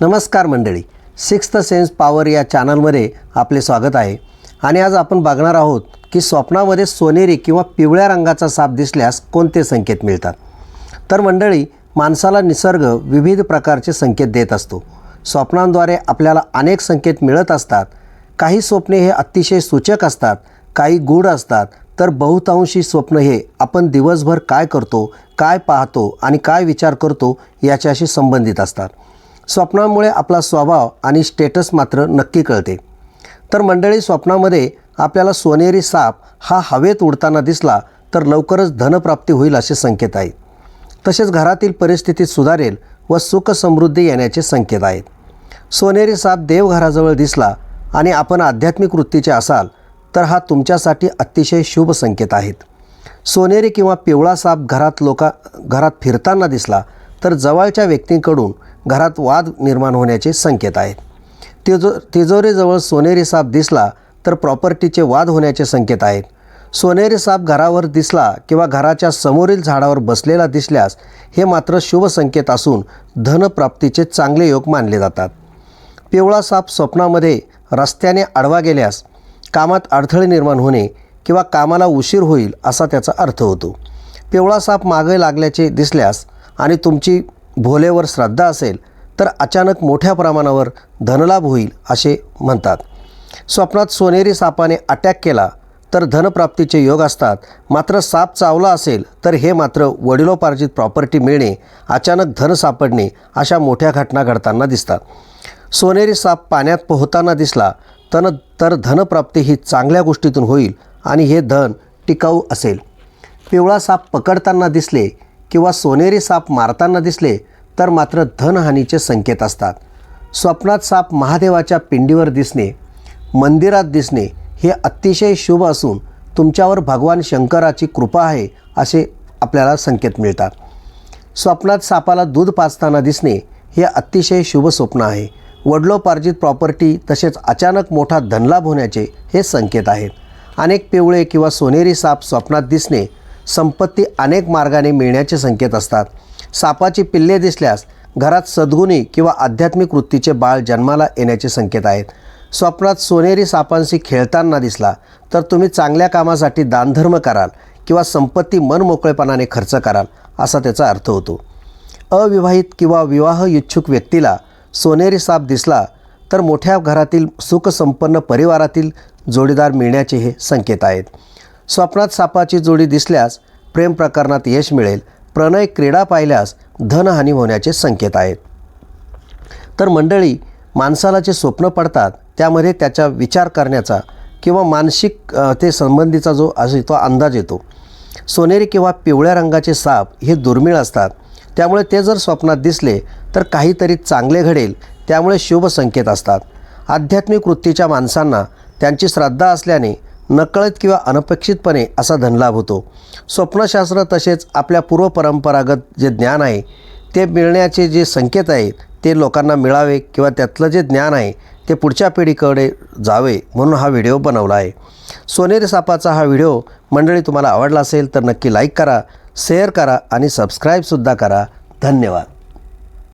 नमस्कार मंडळी. Sixth sense power या चॅनलमध्ये आपले स्वागत आहे. आणि आज आपण बघणार आहोत की स्वप्नामध्ये सोनेरी किंवा पिवळ्या रंगाचा साप दिसल्यास कोणते संकेत मिळतात? तर मंडळी माणसाला निसर्ग विविध प्रकारचे संकेत देत असतो. स्वप्नांद्वारे आपल्याला अनेक संकेत मिळत असतात. काही स्वप्ने हे अतिशय सूचक असतात काही गूढ असतात. तर बहुतांशी स्वप्न हे आपण दिवसभर काय करतो काय पाहतो आणि काय विचार करतो याच्याशी संबंधित असतात. स्वप्नामुळे आपला स्वभाव आणि स्टेटस मात्र नक्की कळते. तर मंडळी स्वप्नामध्ये आपल्याला सोनेरी साप हा हवेत उडताना दिसला तर लवकरच धनप्राप्ती होईल असे संकेत आहेत. तसेच घरातील परिस्थिती सुधारेल व सुख समृद्धी येण्याचे संकेत आहेत. सोनेरी साप देवघराजवळ दिसला आणि आपण आध्यात्मिक वृत्तीचे असाल तर हा तुमच्यासाठी अतिशय शुभ संकेत आहेत. सोनेरी किंवा पिवळा साप घरात लोका घरात फिरताना दिसला तर जवळच्या व्यक्तींकडून घरात वाद निर्माण होण्याचे संकेत आहेत. तिजो तिजोरीजवळ सोनेरी साप दिसला तर प्रॉपर्टीचे वाद होण्याचे संकेत आहेत. सोनेरी साप घरावर दिसला किंवा घराच्या समोरील झाडावर बसलेला दिसल्यास हे मात्र शुभ संकेत असून धनप्राप्तीचे चांगले योग मानले जातात. पिवळा साप स्वप्नामध्ये रस्त्याने आडवा गेल्यास कामात अडथळे निर्माण होणे किंवा कामाला उशीर होईल असा त्याचा अर्थ होतो. पिवळा साप मागे लागल्याचे दिसल्यास आणि तुमची भोलेवर श्रद्धा असेल तर अचानक मोठ्या प्रमाणावर धनलाभ होईल असे म्हणतात. स्वप्नात सोनेरी सापाने अटॅक केला तर धनप्राप्तीचे योग असतात. मात्र साप चावला असेल तर हे मात्र वडिलोपार्जित प्रॉपर्टी मिळणे अचानक धन सापडणे अशा मोठ्या घटना घडताना दिसतात. सोनेरी साप पाण्यात पोहताना दिसला तन तर धनप्राप्ती ही चांगल्या गोष्टीतून होईल आणि हे धन टिकाऊ असेल. पिवळा साप पकडताना दिसले किंवा सोनेरी साप मारताना दिसले तर मात्र धनहानीचे संकेत असतात. स्वप्नात साप महादेवाच्या पिंडीवर दिसणे मंदिरात दिसणे हे अतिशय शुभ असून तुमच्यावर भगवान शंकराची कृपा आहे असे आपल्याला संकेत मिळतात. स्वप्नात सापाला दूध पाजताना दिसणे हे अतिशय शुभ स्वप्न आहे. वडलोपार्जित प्रॉपर्टी तसेच अचानक मोठा धनलाभ होण्याचे हे संकेत आहेत. अनेक पिवळे किंवा सोनेरी साप स्वप्नात दिसणे संपत्ती अनेक मार्गाने मिळण्याचे संकेत असतात. सापाची पिल्ले दिसल्यास घरात सद्गुणी किंवा आध्यात्मिक वृत्तीचे बाळ जन्माला येण्याचे संकेत आहेत. स्वप्नात सोनेरी सापांशी खेळताना दिसला तर तुम्ही चांगल्या कामासाठी दानधर्म कराल किंवा संपत्ती मनमोकळेपणाने खर्च कराल असा त्याचा अर्थ होतो. अविवाहित किंवा विवाह इच्छुक व्यक्तीला सोनेरी साप दिसला तर मोठ्या घरातील सुखसंपन्न परिवारातील जोडीदार मिळण्याचे हे संकेत आहेत. स्वप्नात सापाची जोडी दिसल्यास प्रेम प्रकरणात यश मिळेल. प्रणय क्रीडा पाहिल्यास धनहानी होण्याचे संकेत आहेत. तर मंडळी माणसाला जे स्वप्न पडतात त्यामध्ये त्याचा विचार करण्याचा किंवा मानसिक ते संबंधीचा जो असे तो अंदाज येतो. सोनेरी किंवा पिवळ्या रंगाचे साप हे दुर्मिळ असतात. त्यामुळे ते जर स्वप्नात दिसले तर काहीतरी चांगले घडेल त्यामुळे शुभ संकेत असतात. आध्यात्मिक वृत्तीच्या माणसांना त्यांची श्रद्धा असल्याने नकळत किंवा अनपेक्षितपणे असा धनलाभ होतो. स्वप्नशास्त्र तसेच आपल्या पूर्वपरंपरागत जे ज्ञान आहे ते मिळण्याचे जे संकेत आहेत ते लोकांना मिळावे किंवा त्यातलं जे ज्ञान आहे ते पुढच्या पिढीकडे जावे म्हणून हा व्हिडिओ बनवला आहे. सोनेरी सापाचा हा व्हिडिओ मंडळी तुम्हाला आवडला असेल तर नक्की लाईक करा शेअर करा आणि सबस्क्राईबसुद्धा करा. धन्यवाद.